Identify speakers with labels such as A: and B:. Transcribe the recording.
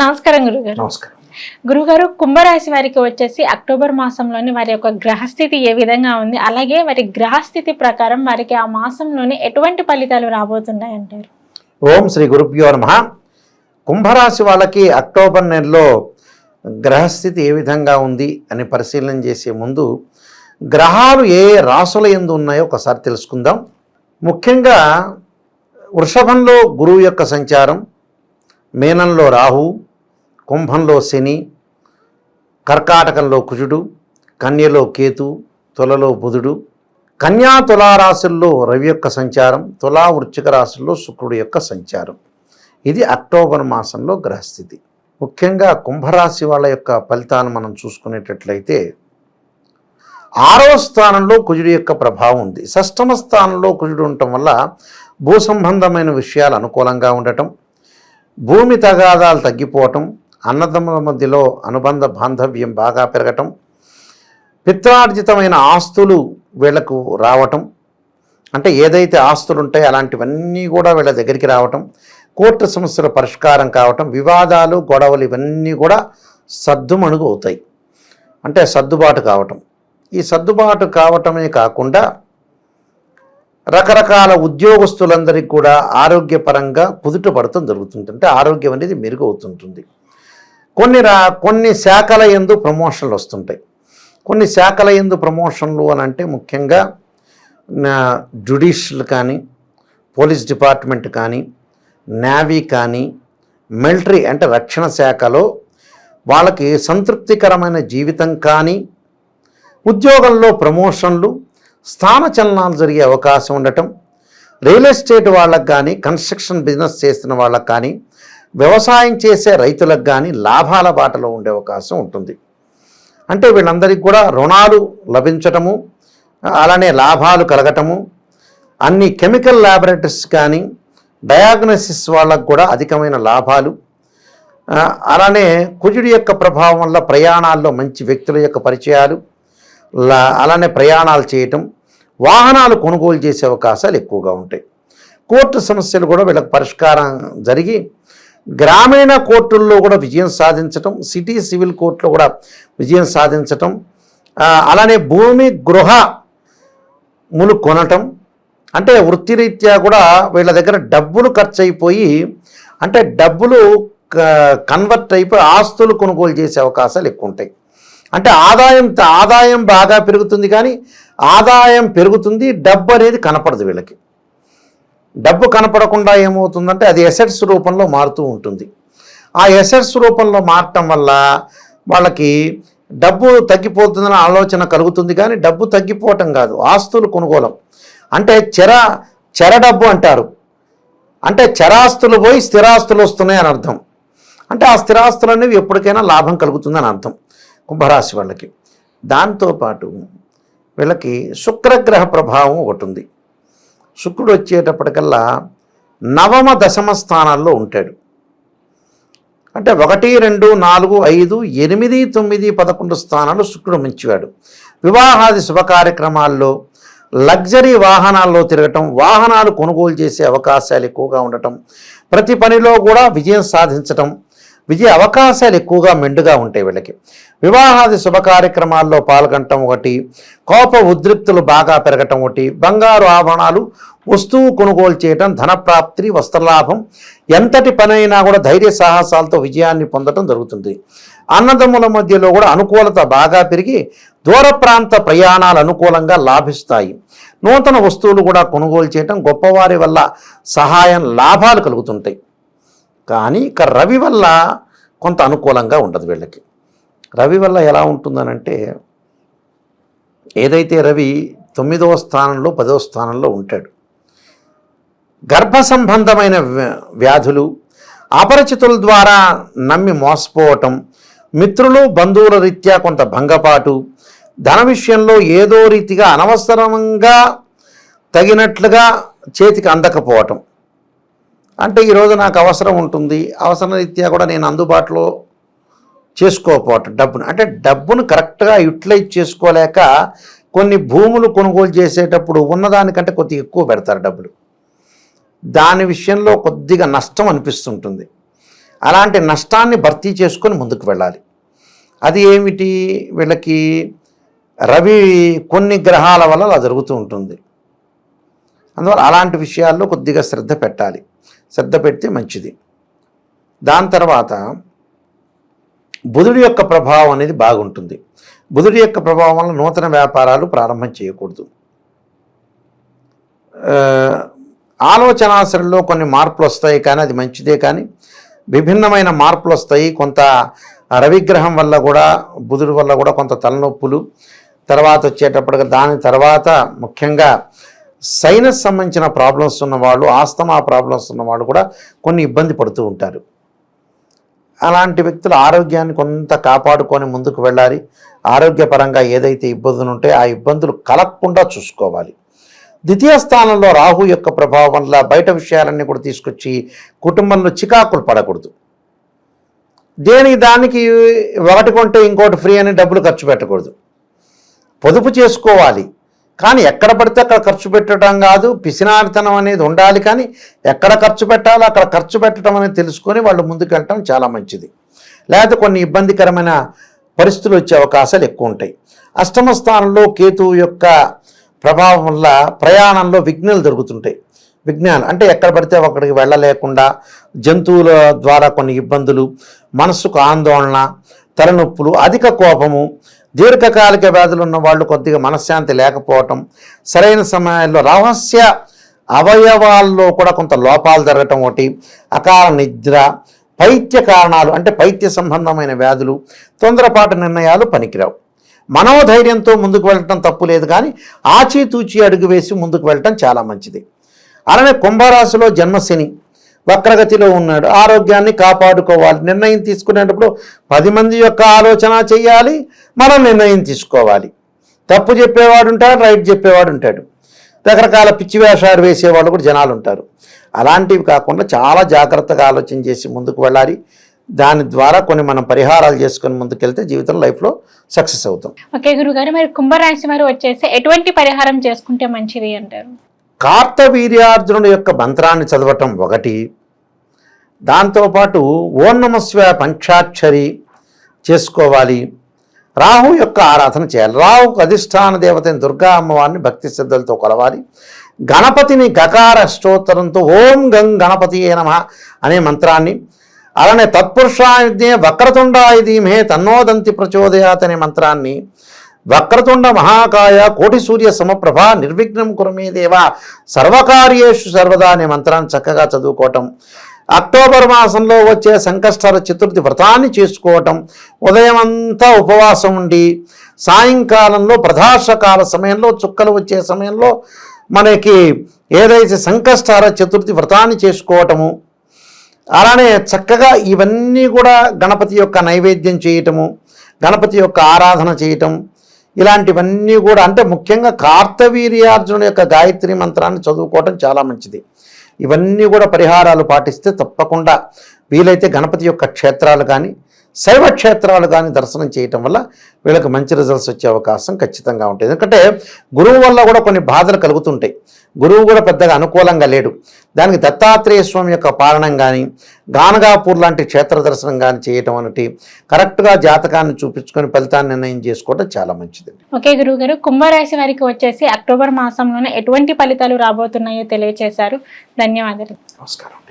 A: నమస్కారం గురుగారు.
B: నమస్కారం.
A: గురుగారు కుంభరాశి వారికి వచ్చేసి అక్టోబర్ మాసంలోని వారి యొక్క గ్రహస్థితి ఏ విధంగా ఉంది? అలాగే వారి గ్రహస్థితి ప్రకారం వారికి ఆ మాసంలోని ఎటువంటి ఫలితాలు రాబోతున్నాయి అంటారు
B: ఓం శ్రీ గురుభ్యో నమ. కుంభరాశి వాళ్ళకి అక్టోబర్ నెలలో గ్రహస్థితి ఏ విధంగా ఉంది అని పరిశీలన చేసే ముందు గ్రహాలు ఏ ఏ రాసుల ఎందు ఉన్నాయో ఒకసారి తెలుసుకుందాం. ముఖ్యంగా వృషభంలో గురువు యొక్క సంచారం మీనంలో రాహు కుంభంలో శని కర్కాటకంలో కుజుడు కన్యలో కేతు తులలో బుధుడు కన్యా తులా రాశుల్లో రవి యొక్క సంచారం తులా వృచ్చిక రాశుల్లో శుక్రుడు యొక్క సంచారం. ఇది అక్టోబర్ మాసంలో గ్రహస్థితి. ముఖ్యంగా కుంభరాశి వాళ్ళ యొక్క ఫలితాన్ని మనం చూసుకునేటట్లయితే ఆరవ స్థానంలో కుజుడు యొక్క ప్రభావం ఉంది. షష్టమ స్థానంలో కుజుడు ఉండటం వల్ల భూ సంబంధమైన విషయాలు అనుకూలంగా ఉండటం భూమి తగాదాలు తగ్గిపోవటం అన్నదమ్ముల మధ్యలో అనుబంధ బాంధవ్యం బాగా పెరగటం పిత్రార్జితమైన ఆస్తులు వీళ్ళకు రావటం అంటే ఏదైతే ఆస్తులు ఉంటాయో అలాంటివన్నీ కూడా వీళ్ళ దగ్గరికి రావటం కోర్టు సమస్యల పరిష్కారం కావటం వివాదాలు గొడవలు ఇవన్నీ కూడా సద్దుమణుగు అవుతాయి. అంటే సర్దుబాటు కావటం. ఈ సర్దుబాటు కావటమే కాకుండా రకరకాల ఉద్యోగస్తులందరికీ కూడా ఆరోగ్యపరంగా కుదుట పడటం జరుగుతుంది అంటే ఆరోగ్యం అనేది మెరుగు అవుతుంటుంది కొన్ని రా కొన్ని శాఖల ఎందు ప్రమోషన్లు వస్తుంటాయి. కొన్ని శాఖల ఎందు ప్రమోషన్లు అని అంటే ముఖ్యంగా జుడిషియల్ కానీ పోలీస్ డిపార్ట్మెంట్ కానీ నేవీ కానీ మిలిటరీ అంటే రక్షణ శాఖలో వాళ్ళకి సంతృప్తికరమైన జీవితం కానీ ఉద్యోగంలో ప్రమోషన్లు స్థానచలనాలు జరిగే అవకాశం ఉండటం రియల్ ఎస్టేట్ వాళ్ళకు కానీ కన్స్ట్రక్షన్ బిజినెస్ చేస్తున్న వాళ్ళకు కానీ వ్యవసాయం చేసే రైతులకు కానీ లాభాల బాటలో ఉండే అవకాశం ఉంటుంది. అంటే వీళ్ళందరికీ కూడా రుణాలు లభించటము అలానే లాభాలు కలగటము అన్ని కెమికల్ ల్యాబొరేటరీస్ కానీ డయాగ్నోసిస్ వాళ్ళకు కూడా అధికమైన లాభాలు అలానే కుజుడి యొక్క ప్రభావం వల్ల ప్రయాణాల్లో మంచి వ్యక్తుల యొక్క పరిచయాలు లా- అలానే ప్రయాణాలు చేయటం వాహనాలు కొనుగోలు చేసే అవకాశాలు ఎక్కువగా ఉంటాయి. కోర్టు సమస్యలు కూడా వీళ్ళకి పరిష్కారం జరిగి గ్రామీణ కోర్టుల్లో కూడా విజయం సాధించటం సిటీ సివిల్ కోర్టులో కూడా విజయం సాధించటం అలానే భూమి గృహ ములు కొనటం. అంటే వృత్తిరీత్యా కూడా వీళ్ళ దగ్గర డబ్బులు ఖర్చు అయిపోయి అంటే డబ్బులు క- కన్వర్ట్ అయిపోయి ఆస్తులు కొనుగోలు చేసే అవకాశాలు ఎక్కువ ఉంటాయి అంటే ఆదాయం ఆదాయం బాగా పెరుగుతుంది కానీ ఆదాయం పెరుగుతుంది డబ్బు అనేది కనపడదు వీళ్ళకి. డబ్బు కనపడకుండా ఏమవుతుందంటే అది ఎసెట్స్ రూపంలో మారుతూ ఉంటుంది. ఆ ఎసెట్స్ రూపంలో మారటం వల్ల వాళ్ళకి డబ్బు తగ్గిపోతుందనే ఆలోచన కలుగుతుంది కానీ డబ్బు తగ్గిపోవటం కాదు. ఆస్తులు కొనుగోలం. అంటే చెర చెర డబ్బు అంటారు. అంటే చరాస్తులు పోయి స్థిరాస్తులు వస్తున్నాయి అని అర్థం. అంటే ఆ స్థిరాస్తులు అనేవి ఎప్పటికైనా లాభం కలుగుతుందని అర్థం కుంభరాశి వాళ్ళకి. దాంతోపాటు వీళ్ళకి శుక్రగ్రహ ప్రభావం ఒకటి ఉంది. శుక్రుడు వచ్చేటప్పటికల్లా నవమ దశమ స్థానాల్లో ఉంటాడు. అంటే ఒకటి రెండు నాలుగు ఐదు ఎనిమిది తొమ్మిది పదకొండు స్థానాలు శుక్రుడు మంచివాడు. వివాహాది శుభ కార్యక్రమాల్లో లగ్జరీ వాహనాల్లో తిరగటం వాహనాలు కొనుగోలు చేసే అవకాశాలు ఎక్కువగా ఉండటం ప్రతి పనిలో కూడా విజయం సాధించటం విజయ అవకాశాలు ఎక్కువగా మెండుగా ఉంటాయి వీళ్ళకి. వివాహాది శుభ కార్యక్రమాల్లో పాల్గొనటం ఒకటి కోప ఉద్రిక్తులు బాగా పెరగటం ఒకటి బంగారు ఆభరణాలు వస్తువు కొనుగోలు చేయటం ధనప్రాప్తి వస్త్రలాభం ఎంతటి పనైనా కూడా ధైర్య సాహసాలతో విజయాన్ని పొందటం జరుగుతుంది. అన్నదమ్ముల మధ్యలో కూడా అనుకూలత బాగా పెరిగి దూర ప్రాంత ప్రయాణాలు అనుకూలంగా లాభిస్తాయి. నూతన వస్తువులు కూడా కొనుగోలు చేయటం గొప్పవారి వల్ల సహాయం లాభాలు కలుగుతుంటాయి. కానీ ఇక రవి వల్ల కొంత అనుకూలంగా ఉండదు వీళ్ళకి. రవి వల్ల ఎలా ఉంటుందనంటే ఏదైతే రవి తొమ్మిదవ స్థానంలో పదవ స్థానంలో ఉంటాడు గర్భ సంబంధమైన వ్యాధులు అపరిచితుల ద్వారా నమ్మి మోసపోవటం మిత్రులు బంధువుల రీత్యా కొంత భంగపాటు ధన విషయంలో ఏదో రీతిగా అనవసరంగా తగినట్లుగా చేతికి అందకపోవటం. అంటే ఈరోజు నాకు అవసరం ఉంటుంది. అవసరం రీత్యా కూడా నేను అందుబాటులో చేసుకోకపోవటం డబ్బును. అంటే డబ్బును కరెక్ట్గా యూటిలైజ్ చేసుకోలేక కొన్ని భూములు కొనుగోలు చేసేటప్పుడు ఉన్నదానికంటే కొద్దిగా ఎక్కువ పెడతారు డబ్బులు. దాని విషయంలో కొద్దిగా నష్టం అనిపిస్తుంటుంది. అలాంటి నష్టాన్ని భర్తీ చేసుకొని ముందుకు వెళ్ళాలి. అది ఏమిటి? వీళ్ళకి రవి కొన్ని గ్రహాల వల్ల అలా జరుగుతూ ఉంటుంది. అందువల్ల అలాంటి విషయాల్లో కొద్దిగా శ్రద్ధ పెట్టాలి. శ్రద్ధ పెడితే మంచిది. దాని తర్వాత బుధుడి యొక్క ప్రభావం అనేది బాగుంటుంది. బుధుడి యొక్క ప్రభావం వల్ల నూతన వ్యాపారాలు ప్రారంభం చేయకూడదు. ఆ, ఆలోచనాశరంలో కొన్ని మార్పులు వస్తాయి కానీ అది మంచిదే కానీ విభిన్నమైన మార్పులు వస్తాయి. కొంత రవిగ్రహం వల్ల కూడా బుధుడి వల్ల కూడా కొంత తలనొప్పులు. తర్వాత వచ్చేటప్పటికి దాని తర్వాత ముఖ్యంగా సైనస్ సంబంధించిన ప్రాబ్లమ్స్ ఉన్నవాళ్ళు ఆస్తమా ప్రాబ్లమ్స్ ఉన్నవాళ్ళు కూడా కొన్ని ఇబ్బంది పడుతూ ఉంటారు. అలాంటి వ్యక్తులు ఆరోగ్యాన్ని కొంత కాపాడుకొని ముందుకు వెళ్ళాలి. ఆరోగ్యపరంగా ఏదైతే ఇబ్బందులు ఉంటే ఆ ఇబ్బందులు కలగకుండా చూసుకోవాలి. ద్వితీయ స్థానంలో రాహు యొక్క ప్రభావం వల్ల బయట విషయాలన్నీ కూడా తీసుకొచ్చి కుటుంబంలో చికాకులు పడకూడదు. దేనికి దానికి ఒకటి కొంటే ఇంకోటి ఫ్రీ అని డబ్బులు ఖర్చు పెట్టకూడదు. పొదుపు చేసుకోవాలి. కానీ ఎక్కడ పడితే అక్కడ ఖర్చు పెట్టడం కాదు. పిసినారితనం అనేది ఉండాలి కానీ ఎక్కడ ఖర్చు పెట్టాలో అక్కడ ఖర్చు పెట్టడం అనేది తెలుసుకొని వాళ్ళు ముందుకెళ్ళటం చాలా మంచిది. లేకపోతే కొన్ని ఇబ్బందికరమైన పరిస్థితులు వచ్చే అవకాశాలు ఎక్కువ ఉంటాయి. అష్టమ స్థానంలో కేతువు యొక్క ప్రభావం వల్ల ప్రయాణంలో విఘ్నాలు జరుగుతుంటాయి. విజ్ఞానం అంటే ఎక్కడ పడితే అక్కడికి వెళ్ళలేకుండా జంతువుల ద్వారా కొన్ని ఇబ్బందులు మనస్సుకు ఆందోళన తలనొప్పులు అధిక కోపము దీర్ఘకాలిక వ్యాధులు ఉన్న వాళ్ళు కొద్దిగా మనశ్శాంతి లేకపోవటం సరైన సమయాల్లో రహస్య అవయవాల్లో కూడా కొంత లోపాలు జరగటం ఒకటి అకాల నిద్ర పైత్య కారణాలు అంటే పైత్య సంబంధమైన వ్యాధులు తొందరపాటు నిర్ణయాలు పనికిరావు. మనోధైర్యంతో ముందుకు వెళ్ళటం తప్పు లేదు కానీ ఆచితూచి అడుగు వేసి ముందుకు వెళ్ళటం చాలా మంచిది. అలానే కుంభరాశిలో జన్మశని వక్రగతిలో ఉన్నాడు. ఆరోగ్యాన్ని కాపాడుకోవాలి. నిర్ణయం తీసుకునేటప్పుడు పది మంది యొక్క ఆలోచన చేయాలి మనం నిర్ణయం తీసుకోవాలి. తప్పు చెప్పేవాడు ఉంటాడు రైట్ చెప్పేవాడు ఉంటాడు. రకరకాల పిచ్చి వేషాలు వేసేవాళ్ళు కూడా జనాలు ఉంటారు. అలాంటివి కాకుండా చాలా జాగ్రత్తగా ఆలోచన చేసి ముందుకు వెళ్ళాలి. దాని ద్వారా కొన్ని మనం పరిహారాలు చేసుకుని ముందుకెళ్తే జీవితం లైఫ్లో సక్సెస్ అవుతాం.
A: ఓకే గురుగారు మరి కుంభరాశి వారు వచ్చేసి ఎటువంటి పరిహారం చేసుకుంటే మంచిది అంటారు?
B: కార్తవీర్యార్జునుడు యొక్క మంత్రాన్ని చదవటం ఒకటి. దాంతోపాటు ఓం నమస్వ పంచాక్షరి చేసుకోవాలి. రాహు యొక్క ఆరాధన చేయాలి. రాహుకు అధిష్టాన దేవతని దుర్గా అమ్మవారిని భక్తి శ్రద్ధలతో కొలవాలి. గణపతిని గకార స్తోత్రంతో ఓం గం గణపతి నమ అనే మంత్రాన్ని. అలానే తత్పురుషాయుధ్యే వక్రతుండాయి ధీమే తన్నోదంతి ప్రచోదయాత్ అనే మంత్రాన్ని వక్రతుండ మహాకాయ కోటి సూర్య సమప్రభ నిర్విఘ్నం కురమీదేవ సర్వకార్యేషు సర్వదా అనే మంత్రాన్ని చక్కగా చదువుకోవటం. అక్టోబర్ మాసంలో వచ్చే సంకష్టాల చతుర్థి వ్రతాన్ని చేసుకోవటం. ఉదయం అంతా ఉపవాసం ఉండి సాయంకాలంలో ప్రధాశకాల సమయంలో చుక్కలు వచ్చే సమయంలో మనకి ఏదైతే సంకష్టాల చతుర్థి వ్రతాన్ని చేసుకోవటము అలానే చక్కగా ఇవన్నీ కూడా గణపతి యొక్క నైవేద్యం చేయటము గణపతి యొక్క ఆరాధన చేయటం ఇలాంటివన్నీ కూడా అంటే ముఖ్యంగా కార్తవీర్యార్జున యొక్క గాయత్రి మంత్రాన్ని చదువుకోవటం చాలా మంచిది. ఇవన్నీ కూడా పరిహారాలు పాటిస్తే తప్పకుండా వీలైతే గణపతి యొక్క క్షేత్రాలు కానీ శైవ క్షేత్రాలు కానీ దర్శనం చేయటం వల్ల వీళ్ళకి మంచి రిజల్ట్స్ వచ్చే అవకాశం ఖచ్చితంగా ఉంటుంది. ఎందుకంటే గురువు వల్ల కూడా కొన్ని బాధలు కలుగుతుంటాయి. గురువు కూడా పెద్దగా అనుకూలంగా లేడు. దానికి దత్తాత్రేయ స్వామి యొక్క పాలనం కానీ గానగాపూర్ లాంటి క్షేత్ర దర్శనం కానీ చేయటం అనేటి కరెక్ట్గా జాతకాన్ని చూపించుకొని ఫలితాన్ని నిర్ణయం చేసుకోవడం చాలా మంచిది.
A: ఓకే గురువుగారు కుంభరాశి వారికి వచ్చేసి అక్టోబర్ మాసంలోనే ఎటువంటి ఫలితాలు రాబోతున్నాయో తెలియజేశారు ధన్యవాదాలు.
B: నమస్కారం.